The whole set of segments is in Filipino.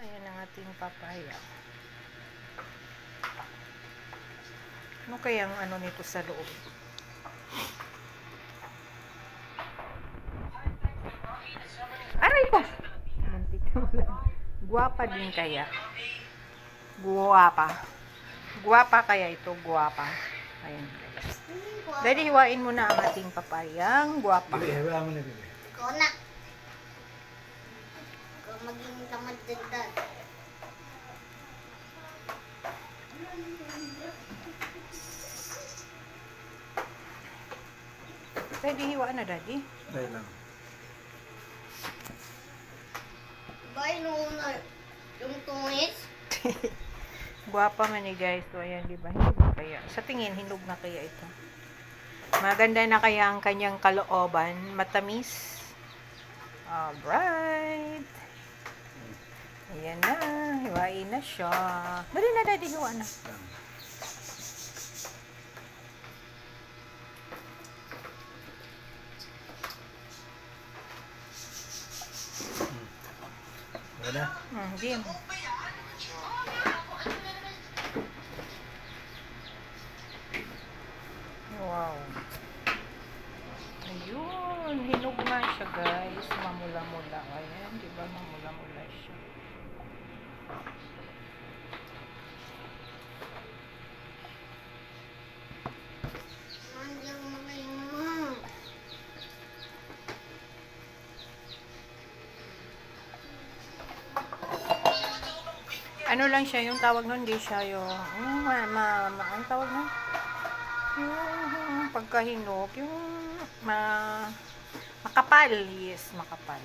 Ayan ang ating papaya. Ano kayang ano nito sa loob? Aray ko! Muntik na wala. Guwapa din kaya. Guwapa. Guwapa kaya ito, guwapa. Ayan guys. Hiwain mo na ang ating papayang guwapa. Hawa mo na. Ikaw na. Maging tamad dagdag. Pwede hiwaan na, daddy. Dahil lang. Bay, na, yung tungis, Guwapa man ni guys. So, ayan, di ba? Hinog na kaya. Sa tingin, hinog na kaya ito. Maganda na kaya ang kanyang kalooban. Matamis. Alright. Na. Siya. Dali na, daddy. Hiwa na. Wala na. Hmm, Jim. Wow. Ayun. Hinog na siya, guys. Mamula-mula. Ayan. Di ba? Mamula-mula siya. nandiyan mga yung mga. Ano lang siya, yung tawag nun, hindi siya yung, yung ma, ma, ma, ang tawag nun? Yung pagkahinog, yung ma, makapal, yes, makapal.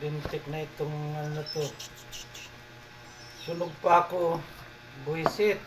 Bintik na itong ano to. Sunog pa ako. Buisit.